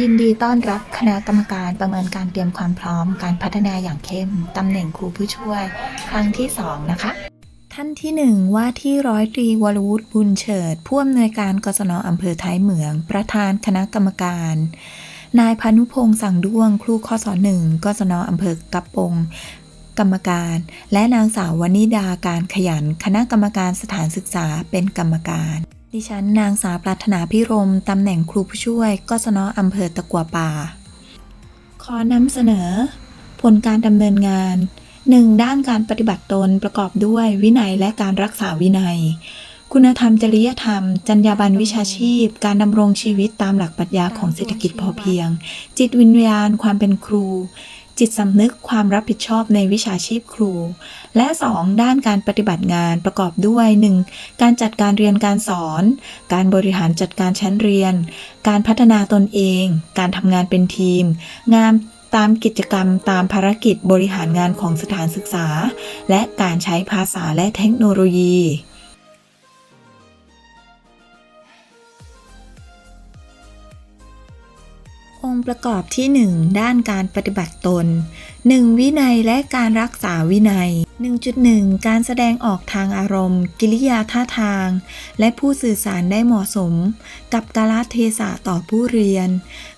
ยินดีต้อนรับคณะกรรมการประเมินการเตรียมความพร้อมการพัฒนาอย่างเข้ม ตำแหน่งครูผู้ช่วย ครั้งที่ 2 นะคะ ท่านที่ 1 ว่าที่ร้อยตรีวรวุฒิบุญเฉิด ผู้อำนวยการกศนอำเภอท้ายเหมือง ประธานคณะกรรมการ นายพานุพงษ์สั่งด้วง ครูข้อสอหนึ่งกศนอำเภอกระปงกรรมการ และนางสาววนิดาการขยัน คณะกรรมการสถานศึกษาเป็นกรรมการ ดิฉันนางสาวปรารถนาพิรม ตำแหน่งครูผู้ช่วย กศนอำเภอตะกัวป่า ขอนำเสนอ ผลการดำเนินงาน 1. ด้านการปฏิบัติตนประกอบด้วยวินัยและการรักษาวินัย คุณธรรมจริยธรรม จรรยาบรรณวิชาชีพ การดำรงชีวิตตามหลักปรัชญาของเศรษฐกิจพอเพียง จิตวิญญาณความเป็นครู จิตสำนึกความรับผิดชอบในวิชาชีพครู และ 2. ด้านการปฏิบัติงานประกอบด้วย 1. การจัดการเรียนการสอน การบริหารจัดการชั้นเรียน การพัฒนาตนเอง การทำงานเป็นทีม งานตามกิจกรรมตามภารกิจบริหารงานของสถานศึกษา และการใช้ภาษาและเทคโนโลยี องค์ประกอบที่ 1 ด้านการปฏิบัติตน 1. วินัยและการรักษาวินัย 1.1 การแสดงออกทางอารมณ์ กิริยาท่าทาง และผู้สื่อสารได้เหมาะสม กับกาลเทศะต่อผู้เรียน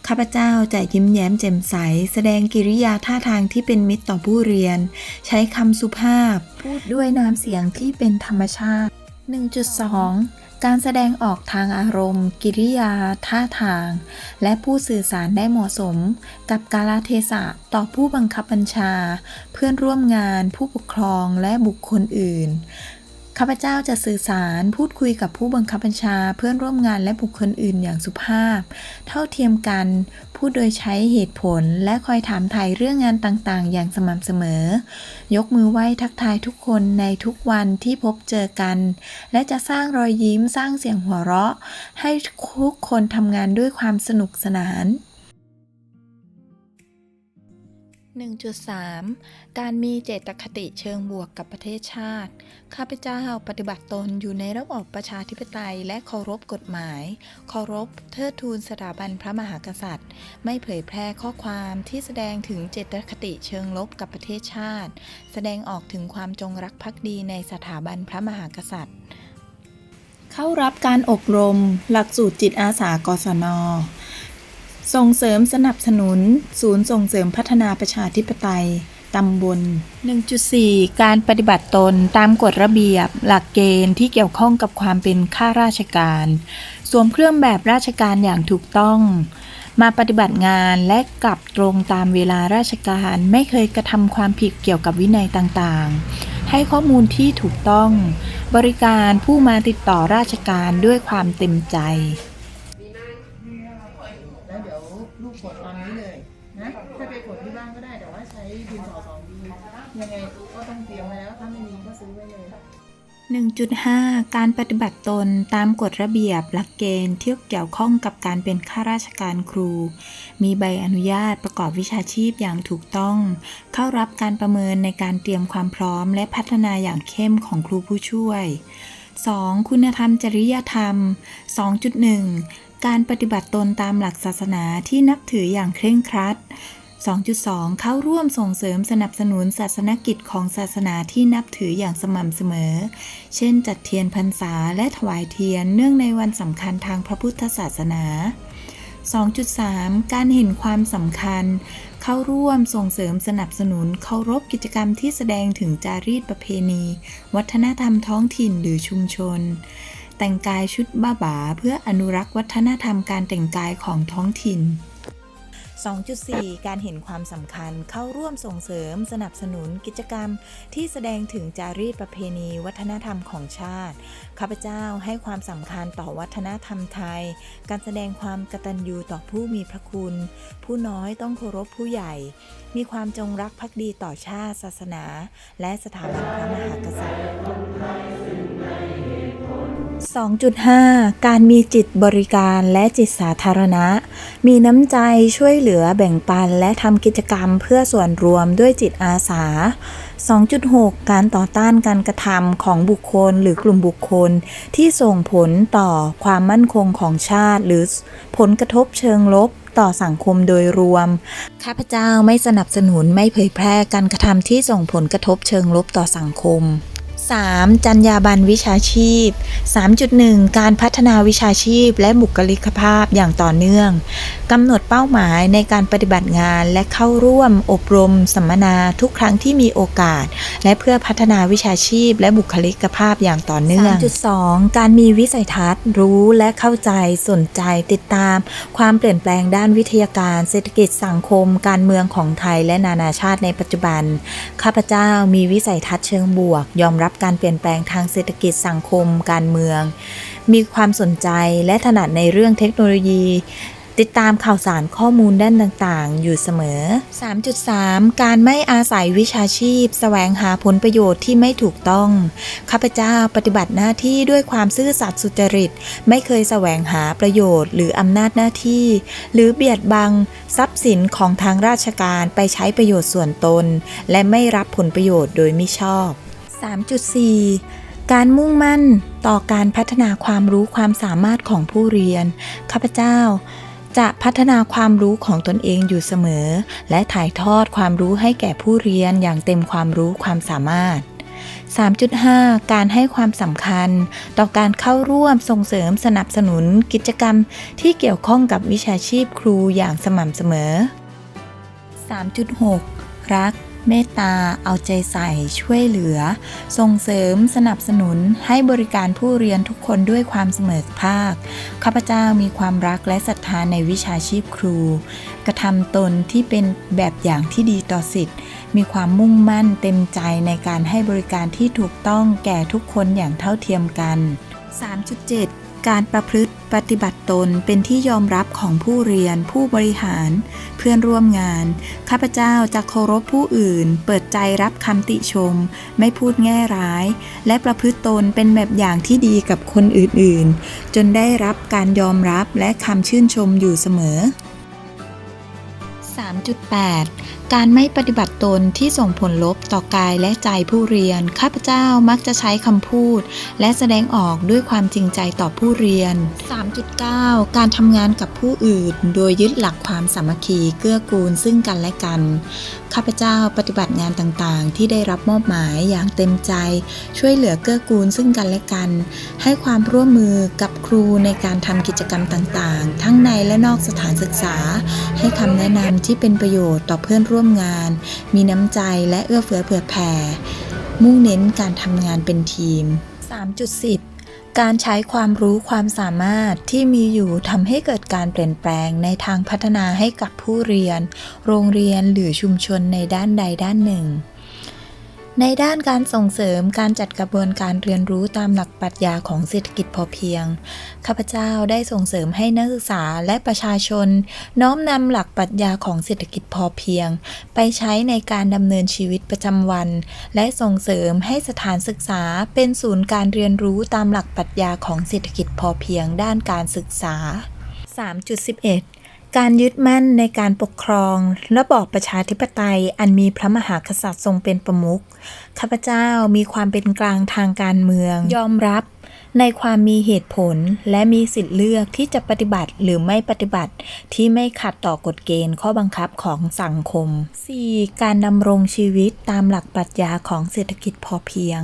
ข้าพเจ้าจะยิ้มแย้มแจ่มใส แสดงกิริยาท่าทางที่เป็นมิตรต่อผู้เรียน ใช้คำสุภาพ พูดด้วยน้ำเสียงที่เป็นธรรมชาติ 1.2 การแสดงออกทางอารมณ์ กิริยา ท่าทาง และผู้สื่อสารได้เหมาะสม กับกาลเทศะต่อผู้บังคับบัญชา เพื่อนร่วมงาน ผู้ปกครองและบุคคลอื่น ข้าพเจ้าจะสื่อสารพูดคุยกับผู้บังคับบัญชาเพื่อนร่วมงานและบุคคลอื่นอย่างสุภาพ เท่าเทียมกัน พูดโดยใช้เหตุผลและคอยถามไถ่เรื่องงานต่างๆ อย่างสม่ำเสมอ ยกมือไหว้ทักทายทุกคนในทุกวันที่พบเจอกัน และจะสร้างรอยยิ้มสร้างเสียงหัวเราะ ให้ทุกคนทำงานด้วยความสนุกสนาน 1.3 การมีเจตคติเชิงบวกกับประเทศชาติ ข้าพเจ้าปฏิบัติตนอยู่ในระบอบประชาธิปไตยและเคารพกฎหมาย เคารพเทิดทูนสถาบันพระมหากษัตริย์ ไม่เผยแพร่ข้อความที่แสดงถึงเจตคติเชิงลบกับประเทศชาติ แสดงออกถึงความจงรักภักดีในสถาบันพระมหากษัตริย์ เข้ารับการอบรม หลักสูตรจิตอาสากศน ส่งเสริมสนับสนุน ศูนย์ส่งเสริมพัฒนาประชาธิปไตยตำบล 1.4 การปฏิบัติตนตามกฎระเบียบ หลักเกณฑ์ที่เกี่ยวข้องกับความเป็นข้าราชการ สวมเครื่องแบบราชการอย่างถูกต้อง มาปฏิบัติงานและกลับตรงตามเวลาราชการ ไม่เคยกระทำความผิดเกี่ยวกับวินัยต่างๆ ให้ข้อมูลที่ถูกต้อง บริการผู้มาติดต่อราชการด้วยความเต็มใจ 1.5 การปฏิบัติตนตามกฎระเบียบหลักเกณฑ์ที่เกี่ยวข้องกับการเป็นข้าราชการครู มีใบอนุญาตประกอบวิชาชีพอย่างถูกต้อง เข้ารับการประเมินในการเตรียมความพร้อมและพัฒนาอย่างเข้มของครูผู้ช่วย 2. คุณธรรมจริยธรรม 2.1 การปฏิบัติตนตามหลักศาสนาที่นับถืออย่างเคร่งครัด 2.2 เข้าร่วมส่งเสริมสนับสนุนศาสนกิจของศาสนาที่นับถืออย่างสม่ำเสมอ เช่น จัดเทียนพรรษาและถวายเทียนเนื่องในวันสำคัญทางพระพุทธศาสนา 2.3 การเห็นความสำคัญ เข้าร่วมส่งเสริมสนับสนุนเคารพกิจกรรมที่แสดงถึงจารีตประเพณี วัฒนธรรมท้องถิ่นหรือชุมชน แต่งกายชุดบ้าบาเพื่ออนุรักษ์วัฒนธรรมการแต่งกายของท้องถิ่น 2.4 การเห็นความสำคัญเข้าร่วมส่งเสริมสนับสนุนกิจกรรม ที่แสดงถึงจารีตประเพณีวัฒนธรรมของชาติ ข้าพเจ้าให้ความสำคัญต่อวัฒนธรรมไทย การแสดงความกตัญญูต่อผู้มีพระคุณ ผู้น้อยต้องเคารพผู้ใหญ่ มีความจงรักภักดีต่อชาติศาสนา และสถาบันพระมหากษัตริย์ 2.5 การมีจิตบริการและจิตสาธารณะ มีน้ำใจช่วยเหลือแบ่งปันและทำกิจกรรมเพื่อส่วนรวมด้วยจิตอาสา 2.6 การต่อต้านการกระทำของบุคคลหรือกลุ่มบุคคล ที่ส่งผลต่อความมั่นคงของชาติ หรือผลกระทบเชิงลบต่อสังคมโดยรวม ข้าพเจ้าไม่สนับสนุนไม่เผยแพร่การกระทำที่ส่งผลกระทบเชิงลบต่อสังคม 3. จรรยาบรรณวิชาชีพ 3.1 การพัฒนาวิชาชีพและบุคลิกภาพอย่างต่อเนื่องกำหนดเป้าหมายในการปฏิบัติงานและเข้าร่วมอบรมสัมมนาทุกครั้งที่มีโอกาส และเพื่อพัฒนาวิชาชีพและบุคลิกภาพอย่างต่อเนื่อง 3.2 การมีวิสัยทัศน์ รู้และเข้าใจสนใจติดตาม ความเปลี่ยนแปลงด้านวิทยาการเศรษฐกิจสังคม การเมืองของไทยและนานาชาติในปัจจุบัน ข้าพเจ้ามีวิสัยทัศน์เชิงบวก ยอมรับการเปลี่ยนแปลงทางเศรษฐกิจสังคม การเมือง มีความสนใจและถนัดในเรื่องเทคโนโลยี ติดตามข่าวสารข้อมูลด้านต่างๆ อยู่เสมอ 3.3 การไม่อาศัยวิชาชีพแสวงหาผลประโยชน์ที่ไม่ถูกต้อง ข้าพเจ้าปฏิบัติหน้าที่ด้วยความซื่อสัตย์สุจริต ไม่เคยแสวงหาประโยชน์ หรืออำนาจหน้าที่ หรือเบียดบังทรัพย์สินของทางราชการไปใช้ประโยชน์ส่วนตน และไม่รับผลประโยชน์โดยมิชอบ 3.4 การมุ่งมั่นต่อการพัฒนาความรู้ความสามารถของผู้เรียน ข้าพเจ้าจะพัฒนาความรู้ของตนเองอยู่เสมอ และถ่ายทอดความรู้ให้แก่ผู้เรียนอย่างเต็มความรู้ความสามารถ 3.5 การให้ความสำคัญ ต่อการเข้าร่วมส่งเสริมสนับสนุนกิจกรรมที่เกี่ยวข้องกับวิชาชีพครูอย่างสม่ำเสมอ 3.6 รัก เมตตา เอาใจใส่ช่วยเหลือ ส่งเสริมสนับสนุนให้บริการผู้เรียนทุกคนด้วยความเสมอภาค ข้าพเจ้ามีความรักและศรัทธาในวิชาชีพครู กระทำตนที่เป็นแบบอย่างที่ดีต่อสิทธิ์ มีความมุ่งมั่นเต็มใจในการให้บริการที่ถูกต้องแก่ทุกคนอย่างเท่าเทียมกัน 3.7 การประพฤติ ปฏิบัติตนเป็นที่ยอมรับของผู้เรียน ผู้บริหาร เพื่อนร่วมงาน ข้าพเจ้าจะเคารพผู้อื่น เปิดใจรับคำติชม ไม่พูดแง่ร้าย และประพฤติตนเป็นแบบอย่างที่ดีกับคนอื่นๆ จนได้รับการยอมรับและคำชื่นชมอยู่เสมอ 3.8 การไม่ปฏิบัติตนที่ส่งผลลบต่อกายและใจผู้เรียน ข้าพเจ้ามักจะใช้คำพูด และแสดงออกด้วยความจริงใจต่อผู้เรียน 3.9 การทำงานกับผู้อื่น โดยยึดหลักความสามัคคีเกื้อกูลซึ่งกันและกัน ข้าพเจ้าปฏิบัติงานต่างๆ ที่ได้รับมอบหมายอย่างเต็มใจ ช่วยเหลือเกื้อกูลซึ่งกันและกัน ให้ความร่วมมือกับครูในการทำกิจกรรมต่างๆ ทั้งในและนอกสถานศึกษา ให้คำแนะนำที่เป็นประโยชน์ต่อเพื่อนร่วมงาน มีน้ำใจและเอื้อเฟื้อเผื่อแผ่ มุ่งเน้นการทำงานเป็นทีม 3.10การใช้ความรู้ความสามารถที่มีอยู่ทำให้เกิดการเปลี่ยนแปลงในทางพัฒนาให้กับผู้เรียน โรงเรียนหรือชุมชนในด้านใดด้านหนึ่ง ในด้านการส่งเสริมการจัดกระบวนการเรียนรู้ตามหลักปรัชญาของเศรษฐกิจพอเพียง ข้าพเจ้าได้ส่งเสริมให้นักศึกษาและประชาชน น้อมนำหลักปรัชญาของเศรษฐกิจพอเพียง ไปใช้ในการดำเนินชีวิตประจำวัน และส่งเสริมให้สถานศึกษาเป็นศูนย์การเรียนรู้ตามหลักปรัชญาของเศรษฐกิจพอเพียง ด้านการศึกษา 3.11 การยึดมั่นในการปกครอง ระบอบประชาธิปไตยอันมีพระมหากษัตริย์ทรงเป็นประมุขข้าพเจ้ามีความเป็นกลางทางการเมือง ยอมรับ ในความมีเหตุผลและมีสิทธิ์เลือกที่จะปฏิบัติหรือไม่ปฏิบัติที่ไม่ขัดต่อกฎเกณฑ์ข้อบังคับของสังคม 4. การดำรงชีวิตตามหลักปรัชญาของเศรษฐกิจพอเพียง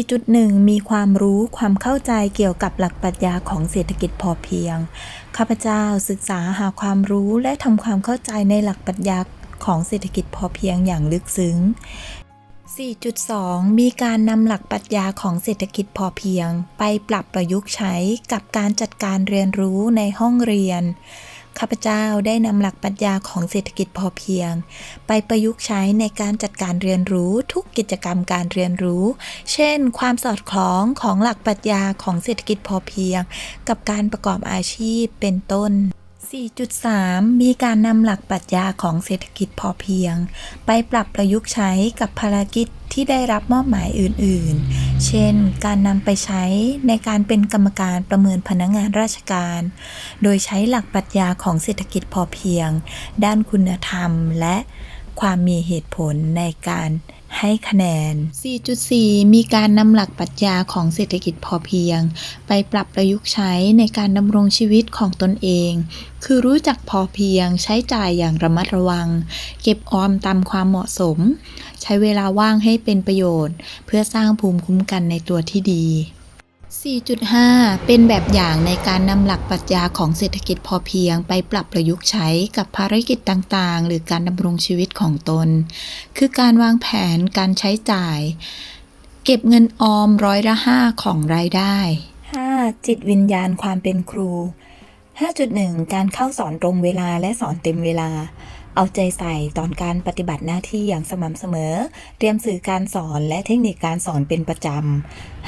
4.1 มีความรู้ความเข้าใจเกี่ยวกับหลักปรัชญาของเศรษฐกิจพอเพียง ข้าพเจ้าศึกษาหาความรู้และทำความเข้าใจในหลักปรัชญาของเศรษฐกิจพอเพียงอย่างลึกซึ้ง 4.2 มีการนำหลักปรัชญาของเศรษฐกิจพอเพียง ไปปรับประยุกต์ใช้กับการจัดการเรียนรู้ในห้องเรียน ข้าพเจ้าได้นำหลักปรัชญาของเศรษฐกิจพอเพียง ไปประยุกต์ใช้ในการจัดการเรียนรู้ทุกกิจกรรมการเรียนรู้ เช่น ความสอดคล้องของหลักปรัชญาของเศรษฐกิจพอเพียง กับการประกอบอาชีพเป็นต้น 4.3 มีการนำหลักปรัชญาของเศรษฐกิจพอเพียง ไปปรับประยุกต์ใช้กับภารกิจที่ได้รับมอบหมายอื่น ๆ เช่น การนำไปใช้ในการเป็นกรรมการประเมินพนักงานราชการ โดยใช้หลักปรัชญาของเศรษฐกิจพอเพียง ด้านคุณธรรมและความมีเหตุผลในการ ให้คะแนน 4.4 มีการนำหลักปรัชญาของเศรษฐกิจพอเพียง ไปปรับประยุกต์ใช้ในการดำรงชีวิตของตนเอง คือรู้จักพอเพียง ใช้จ่ายอย่างระมัดระวัง เก็บออมตามความเหมาะสม ใช้เวลาว่างให้เป็นประโยชน์ เพื่อสร้างภูมิคุ้มกันในตัวที่ดี 4.5 เป็นแบบอย่างในการนำหลักปรัชญาของเศรษฐกิจพอเพียงไปปรับประยุกต์ใช้กับภารกิจต่างๆ หรือการดำรงชีวิตของตน คือการวางแผนการใช้จ่าย เก็บเงินออมร้อยละ5ของรายได้ 5. จิตวิญญาณความเป็นครู 5.1 การเข้าสอนตรงเวลาและสอนเต็มเวลา เอาใจใส่ตอนการปฏิบัติหน้าที่อย่างสม่ำเสมอ เตรียมสื่อการสอนและเทคนิคการสอนเป็นประจ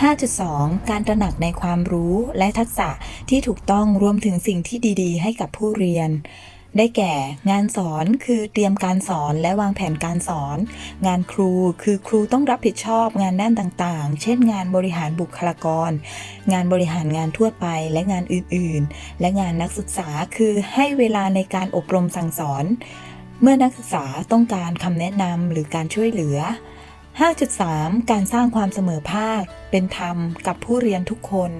ำ 5.2 การตระหนักในความรู้และทักษะที่ถูกต้องรวมถึงสิ่งที่ดี ๆ ให้กับผู้เรียนได้แก่งานสอนคือเตรียมการสอนและวางแผนการสอน งานครูคือครูต้องรับผิดชอบงานด้านต่างๆ เช่น งานบริหารบุคลากร งานบริหารงานทั่วไปและงานอื่นๆ และงานนักศึกษาคือให้เวลาในการอบรมสั่งสอน เมื่อนักศึกษาต้องการคำแนะนำหรือการช่วยเหลือ 5.3 การสร้างความเสมอภาค เป็นธรรมกับผู้เรียนทุกคน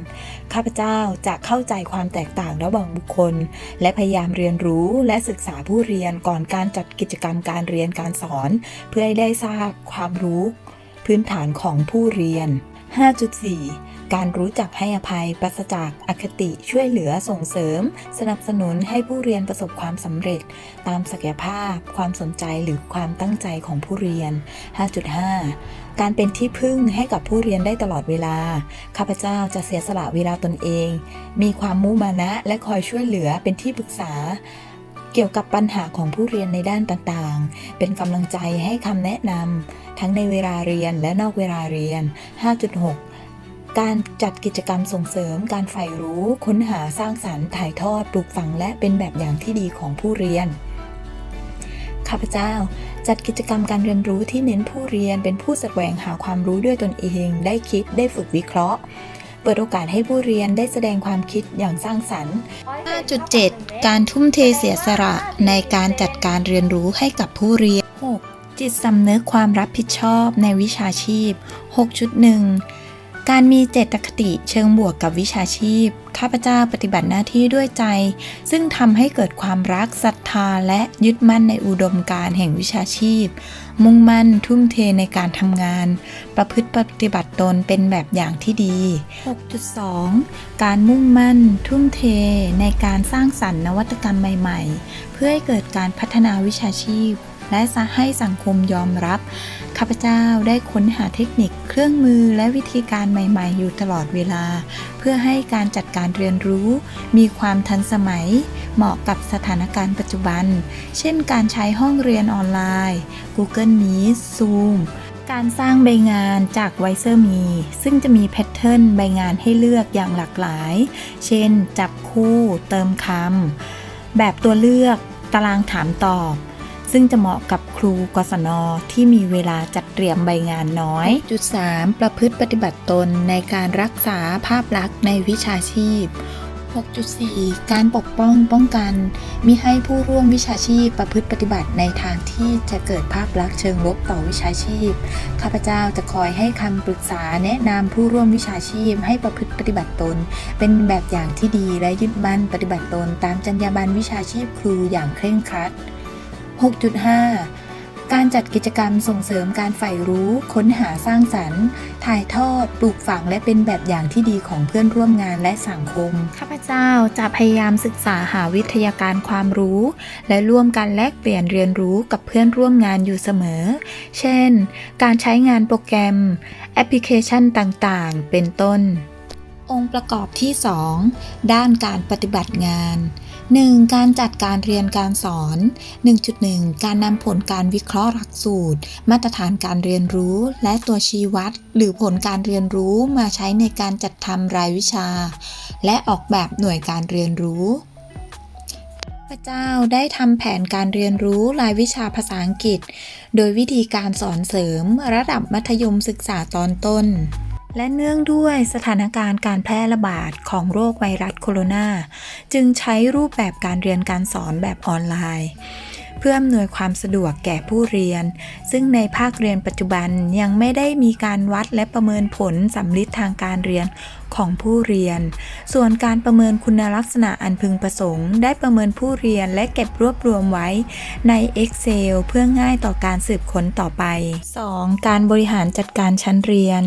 ข้าพเจ้าจะเข้าใจความแตกต่างระหว่างบุคคล และพยายามเรียนรู้และศึกษาผู้เรียนก่อนการจัดกิจกรรมการเรียนการสอน เพื่อให้ได้ทราบความรู้ พื้นฐานของผู้เรียน 5.4 การรู้จักให้อภัยปราศจากอคติช่วยเหลือส่งเสริม สนับสนุนให้ผู้เรียนประสบความสำเร็จ ตามศักยภาพ ความสนใจหรือความตั้งใจของผู้เรียน 5.5 การเป็นที่พึ่งให้กับผู้เรียนได้ตลอดเวลา ข้าพเจ้าจะเสียสละเวลาตนเอง มีความมุมานะและคอยช่วยเหลือเป็นที่ปรึกษา เกี่ยวกับปัญหาของผู้เรียนในด้านต่างๆ เป็นกำลังใจให้คำแนะนำทั้งในเวลาเรียนและนอกเวลาเรียน 5.6การจัดกิจกรรมส่งเสริมการใฝ่รู้ ค้นหาสร้างสารรค์ถ่ายทอดปลูกฝังและเป็นแบบอย่างที่ดีของผู้เรียน ข้าพเจ้า จัดกิจกรรมการเรียนรู้ที่เน้นผู้เรียนเป็นผู้แสวงหาความรู้ด้วยตนเอง ได้คิดได้ฝึกวิเคราะห์ เปิดโอกาสให้ผู้เรียนได้แสดงความคิดอย่างสร้างสรรค์ 5.7 การทุ่มเทเสียสละในการจัดการเรียนรู้ให้กับผู้เรียน 6. จิตสำนึกความรับผิดชอบในวิชาชีพ 6.1 การมีเจตคติเชิงบวกกับวิชาชีพ ข้าพเจ้าปฏิบัติหน้าที่ด้วยใจ ซึ่งทำให้เกิดความรักศรัทธาและยึดมั่นในอุดมการแห่งวิชาชีพ มุ่งมั่นทุ่มเทในการทำงาน ประพฤติปฏิบัติตนเป็นแบบอย่างที่ดี 6.2 การมุ่งมั่นทุ่มเทในการสร้างสรรค์นวัตกรรมใหม่ ๆ เพื่อให้เกิดการพัฒนาวิชาชีพ และให้สังคมยอมรับ ข้าพเจ้าได้ค้นหาเทคนิค เครื่องมือและวิธีการใหม่ ๆ อยู่ตลอดเวลา เพื่อให้การจัดการเรียนรู้ มีความทันสมัย เหมาะกับสถานการณ์ปัจจุบัน เช่นการใช้ห้องเรียนออนไลน์ Google Meet Zoom การสร้างใบงานจาก w i s e r Me ซึ่งจะมีแพทเทิร์นใบงานให้เลือกอย่างหลากหลาย เช่น จับคู่ เติมคำ แบบตัวเลือก ตารางถามตอบ ซึ่งจะเหมาะกับครูกศนที่มีเวลาจัดเตรียมใบงานน้อย จุด 3 ประพฤติปฏิบัติตนในการรักษาภาพลักษณ์ในวิชาชีพ 6.4 การปกป้องป้องกันมิให้ผู้ร่วมวิชาชีพประพฤติปฏิบัติในทางที่จะเกิดภาพลักษณ์เชิงลบต่อวิชาชีพ ข้าพเจ้าจะคอยให้คำปรึกษาแนะนำผู้ร่วมวิชาชีพ ให้ประพฤติปฏิบัติตน เป็นแบบอย่างที่ดีและยึดมั่นปฏิบัติตน ตามจรรยาบรรณวิชาชีพครูอย่างเคร่งครัด 6.5 การจัดกิจกรรมส่งเสริมการใฝ่รู้ ค้นหาสร้างสรรค์ ถ่ายทอด ปลูกฝังและเป็นแบบอย่างที่ดีของเพื่อนร่วมงานและสังคม ข้าพเจ้าจะพยายามศึกษาหาวิทยาการความรู้ และร่วมกันแลกเปลี่ยนเรียนรู้กับเพื่อนร่วมงานอยู่เสมอ เช่น การใช้งานโปรแกรม แอปพลิเคชันต่างๆ เป็นต้น องค์ประกอบที่ 2 ด้านการปฏิบัติงาน 1. การจัดการเรียนการสอน 1.1 การนำผลการวิเคราะห์หลักสูตร มาตรฐานการเรียนรู้ และตัวชี้วัด หรือผลการเรียนรู้มาใช้ในการจัดทำรายวิชา และออกแบบหน่วยการเรียนรู้ข้าพเจ้าได้ทำแผนการเรียนรู้รายวิชาภาษาอังกฤษ โดยวิธีการสอนเสริมระดับมัธยมศึกษาตอนต้น และเนื่องด้วยสถานการณ์การแพร่ระบาดของโรคไวรัสโคโรนาจึงใช้รูปแบบการเรียนการสอนแบบออนไลน์ เพื่ออำนวยความสะดวกแก่ผู้เรียน ซึ่งในภาคเรียนปัจจุบันยังไม่ได้มีการวัดและประเมินผลสำลิดทางการเรียน ของผู้เรียน ส่วนการประเมินคุณลักษณะอันพึงประสงค์ ได้ประเมินผู้เรียนและเก็บรวบรวมไว้ใน Excel เพื่อง่ายต่อการสืบค้นต่อไป 2. การบริหารจัดการชั้นเรียน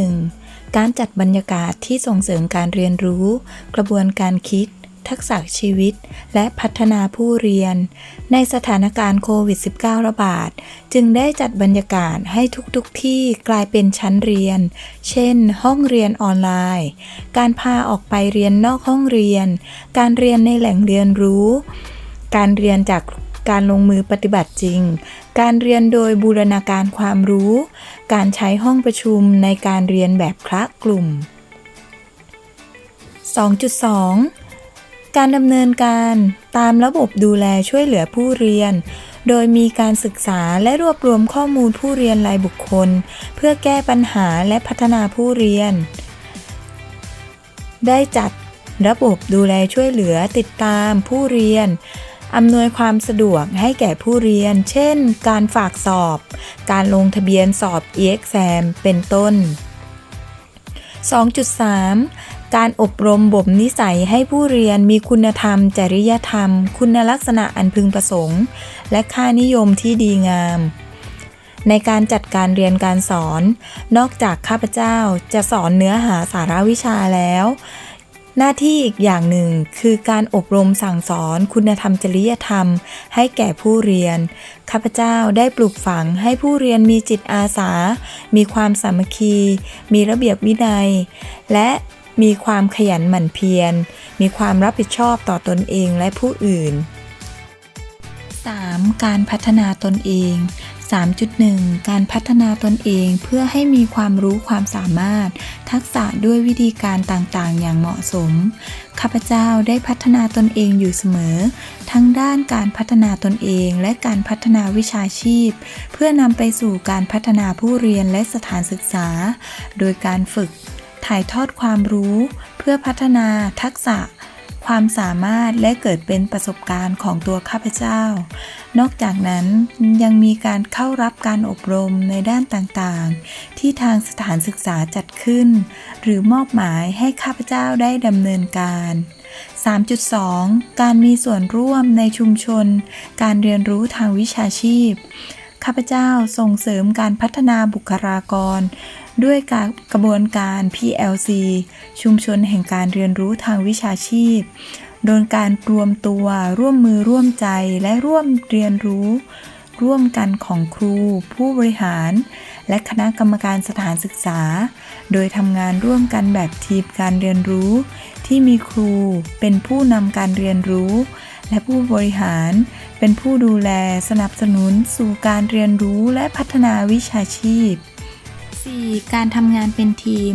2.1 การจัดบรรยากาศที่ส่งเสริมการเรียนรู้ กระบวนการคิด ทักษะชีวิต และพัฒนาผู้เรียน ในสถานการณ์โควิด -19 ระบาด จึงได้จัดบรรยากาศให้ทุกๆทที่กลายเป็นชั้นเรียน เช่น ห้องเรียนออนไลน์ การพาออกไปเรียนนอกห้องเรียน การเรียนในแหล่งเรียนรู้ การเรียนจากการลงมือปฏิบัติจริง การเรียนโดยบูรณาการความรู้ การใช้ห้องประชุมในการเรียนแบบคละกลุ่ม 2.2 การดำเนินการตามระบบดูแลช่วยเหลือผู้เรียน โดยมีการศึกษาและรวบรวมข้อมูลผู้เรียนรายบุคคล เพื่อแก้ปัญหาและพัฒนาผู้เรียน ได้จัดระบบดูแลช่วยเหลือติดตามผู้เรียนอำนวยความสะดวกให้แก่ผู้เรียน เช่น การฝากสอบ การลงทะเบียนสอบ e-exam เป็นต้น 2.3 การอบรมบ่มนิสัยให้ผู้เรียนมีคุณธรรม จริยธรรม คุณลักษณะอันพึงประสงค์ และค่านิยมที่ดีงาม ในการจัดการเรียนการสอน นอกจากข้าพเจ้าจะสอนเนื้อหาสาระวิชาแล้ว หน้าที่อีกอย่างหนึ่งคือการอบรมสั่งสอน คุณธรรมจริยธรรม ให้แก่ผู้เรียน ข้าพเจ้าได้ปลูกฝังให้ผู้เรียนมีจิตอาสา มีความสามัคคี มีระเบียบวินัย และ มีความขยันหมั่นเพียร มีความรับผิดชอบต่อตนเองและผู้อื่น 3. การพัฒนาตนเอง 3.1 การพัฒนาตนเองเพื่อให้มีความรู้ความสามารถ ทักษะด้วยวิธีการต่างๆ อย่างเหมาะสม ข้าพเจ้าได้พัฒนาตนเองอยู่เสมอ ทั้งด้านการพัฒนาตนเองและการพัฒนาวิชาชีพ เพื่อนำไปสู่การพัฒนาผู้เรียนและสถานศึกษา โดยการฝึก ถ่ายทอดความรู้ เพื่อพัฒนาทักษะ ความสามารถและเกิดเป็นประสบการณ์ของตัวข้าพเจ้า นอกจากนั้นยังมีการเข้ารับการอบรมในด้านต่างๆ ที่ทางสถานศึกษาจัดขึ้น หรือมอบหมายให้ข้าพเจ้าได้ดำเนินการ 3.2 การมีส่วนร่วมในชุมชน การเรียนรู้ทางวิชาชีพ ข้าพเจ้าส่งเสริมการพัฒนาบุคลากร ด้วยการกระบวนการ PLC ชุมชนแห่งการเรียนรู้ทางวิชาชีพ โดยการรวมตัวร่วมมือร่วมใจและร่วมเรียนรู้ ร่วมกันของครู ผู้บริหาร และคณะกรรมการสถานศึกษา โดยทำงานร่วมกันแบบทีมการเรียนรู้ ที่มีครูเป็นผู้นำการเรียนรู้ และผู้บริหารเป็นผู้ดูแลสนับสนุนสู่การเรียนรู้และพัฒนาวิชาชีพ 4. การทำงานเป็นทีม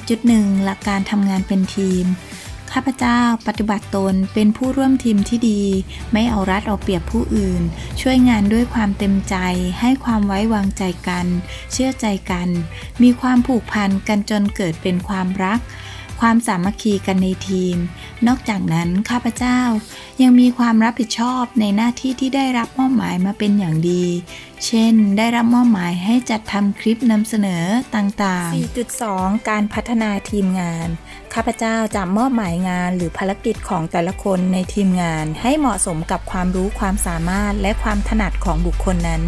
4.1 หลักการทำงานเป็นทีม ข้าพเจ้าปฏิบัติตนเป็นผู้ร่วมทีมที่ดี ไม่เอารัดเอาเปรียบผู้อื่น ช่วยงานด้วยความเต็มใจ ให้ความไว้วางใจกัน เชื่อใจกัน มีความผูกพันกันจนเกิดเป็นความรัก ความสามัคคีกันในทีม นอกจากนั้นข้าพเจ้ายังมีความรับผิดชอบในหน้าที่ที่ได้รับมอบหมายมาเป็นอย่างดี เช่น ได้รับมอบหมายให้จัดทำคลิปนำเสนอต่างๆ 4.2 การพัฒนาทีมงาน ข้าพเจ้าจะมอบหมายงานหรือภารกิจของแต่ละคนในทีมงาน ให้เหมาะสมกับความรู้ความสามารถและความถนัดของบุคคลนั้น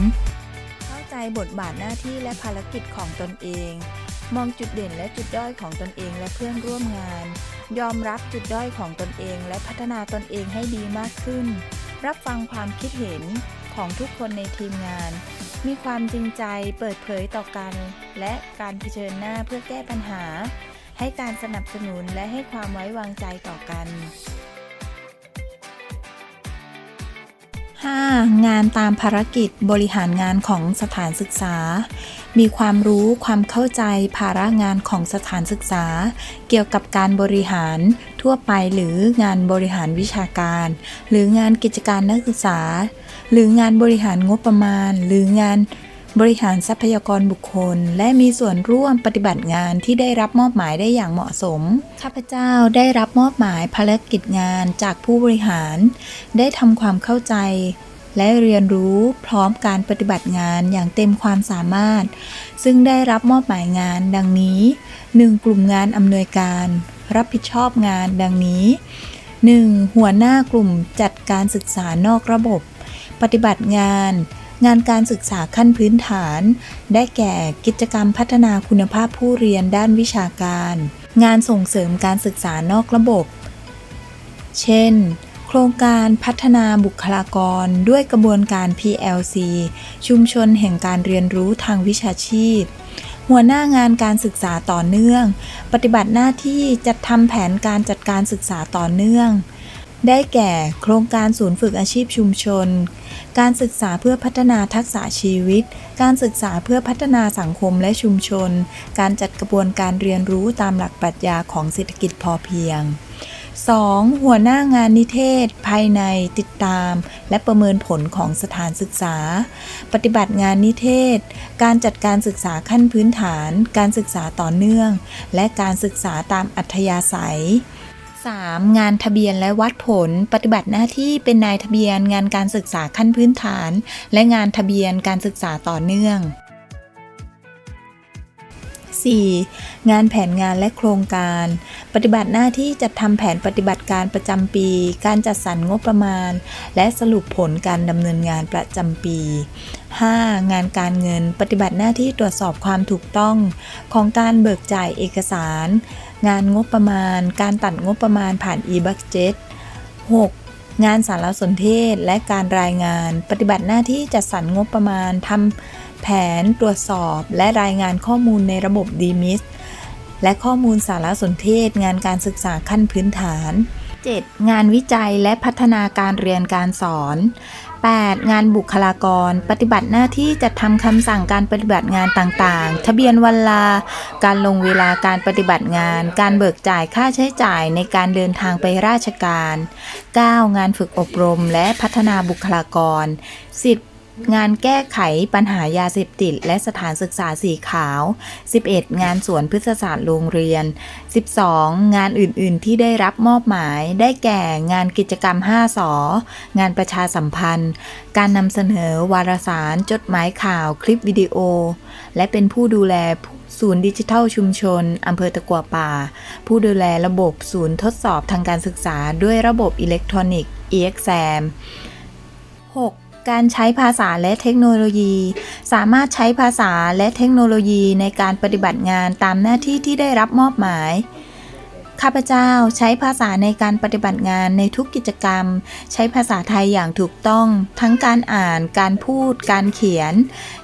เข้าใจบทบาทหน้าที่และภารกิจของตนเอง มองจุดเด่นและจุดด้อยของตนเองและเพื่อนร่วมงาน ยอมรับจุดด้อยของตนเองและพัฒนาตนเองให้ดีมากขึ้น รับฟังความคิดเห็นของทุกคนในทีมงาน มีความจริงใจเปิดเผยต่อกัน และการเผชิญหน้าเพื่อแก้ปัญหา ให้การสนับสนุนและให้ความไว้วางใจต่อกัน 5. งานตามภารกิจบริหารงานของสถานศึกษา มีความรู้ความเข้าใจภาระงานของสถานศึกษา เกี่ยวกับการบริหารทั่วไปหรืองานบริหารวิชาการ หรืองานกิจการนักศึกษา หรืองานบริหารงบประมาณ หรืองานบริหารทรัพยากรบุคคล และมีส่วนร่วมปฏิบัติงานที่ได้รับมอบหมายได้อย่างเหมาะสม ข้าพเจ้าได้รับมอบหมายภารกิจงานจากผู้บริหาร ได้ทำความเข้าใจ และเรียนรู้พร้อมการปฏิบัติงานอย่างเต็มความสามารถ ซึ่งได้รับมอบหมายงานดังนี้ 1. กลุ่มงานอำนวยการ รับผิดชอบงานดังนี้ 1. หัวหน้ากลุ่มจัดการศึกษานอกระบบ ปฏิบัติงาน งานการศึกษาขั้นพื้นฐาน ได้แก่กิจกรรมพัฒนาคุณภาพผู้เรียนด้านวิชาการ งานส่งเสริมการศึกษานอกระบบ เช่น โครงการพัฒนาบุคลากรด้วยกระบวนการ PLC ชุมชนแห่งการเรียนรู้ทางวิชาชีพ หัวหน้างานการศึกษาต่อเนื่อง ปฏิบัติหน้าที่จัดทำแผนการจัดการศึกษาต่อเนื่อง ได้แก่โครงการศูนย์ฝึกอาชีพชุมชน การศึกษาเพื่อพัฒนาทักษะชีวิต การศึกษาเพื่อพัฒนาสังคมและชุมชน การจัดกระบวนการเรียนรู้ตามหลักปรัชญาของเศรษฐกิจพอเพียง 2. หัวหน้างานนิเทศ ภายในติดตาม และประเมินผลของสถานศึกษา ปฏิบัติงานนิเทศ การจัดการศึกษาขั้นพื้นฐาน การศึกษาต่อเนื่อง และการศึกษาตามอัธยาศัย 3. งานทะเบียนและวัดผล ปฏิบัติหน้าที่เป็นนายทะเบียนงานการศึกษาขั้นพื้นฐาน และงานทะเบียนการศึกษาต่อเนื่อง 4. งานแผนงานและโครงการ ปฏิบัติหน้าที่จัดทำแผนปฏิบัติการประจำปี การจัดสรรงบประมาณ และสรุปผลการดำเนินงานประจำปี 5. งานการเงิน ปฏิบัติหน้าที่ตรวจสอบความถูกต้อง ของการเบิกจ่ายเอกสาร งานงบประมาณ การตัดงบประมาณผ่าน e-budget 6. งานสารสนเทศและการรายงาน ปฏิบัติหน้าที่จัดสรรงบประมาณทำ แผน ตรวจสอบ และรายงานข้อมูลในระบบ DMIS และข้อมูลสารสนเทศงานการศึกษาขั้นพื้นฐาน 7. งานวิจัยและพัฒนาการเรียนการสอน 8. งานบุคลากร ปฏิบัติหน้าที่จัดทำคำสั่งการปฏิบัติงานต่างๆ ทะเบียนวันลา การลงเวลาการปฏิบัติงาน การเบิกจ่ายค่าใช้จ่ายในการเดินทางไปราชการ 9. งานฝึกอบรมและพัฒนาบุคลากร 10. งานแก้ไขปัญหายาเสพติด และสถานศึกษาสีขาว 11. งานสวนพฤกษศาสตร์โรงเรียน 12. งานอื่น ๆ ที่ได้รับมอบหมาย ได้แก่งานกิจกรรม 5สองานประชาสัมพันธ์ การนำเสนอวารสาร จดหมายข่าว คลิปวิดีโอ และเป็นผู้ดูแลศูนย์ดิจิทัลชุมชน อำเภอตะกัวป่า ผู้ดูแลระบบศูนย์ทดสอบทางการศึกษาด้วยระบบอิเล็กทรอนิกส์ EXAM 6. การใช้ภาษาและเทคโนโลยี สามารถใช้ภาษาและเทคโนโลยีในการปฏิบัติงานตามหน้าที่ที่ได้รับมอบหมาย ข้าพเจ้าใช้ภาษาในการปฏิบัติงานในทุกกิจกรรม ใช้ภาษาไทยอย่างถูกต้อง ทั้งการอ่าน การพูด การเขียน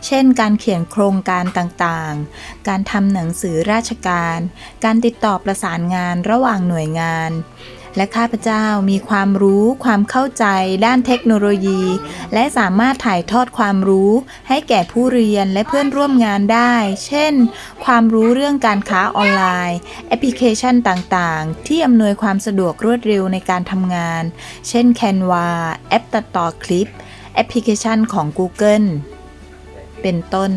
เช่น การเขียนโครงการต่างๆ การทำหนังสือราชการ การติดต่อประสานงานระหว่างหน่วยงาน และข้าพเจ้ามีความรู้ความเข้าใจด้านเทคโนโลยี และสามารถถ่ายทอดความรู้ ให้แก่ผู้เรียนและเพื่อนร่วมงานได้ เช่น ความรู้เรื่องการค้าออนไลน์ แอปพลิเคชันต่างๆ ที่อำนวยความสะดวกรวดเร็วในการทำงาน เช่น Canva แอปตัดต่อคลิป แอปพลิเคชันของ Google เป็นต้น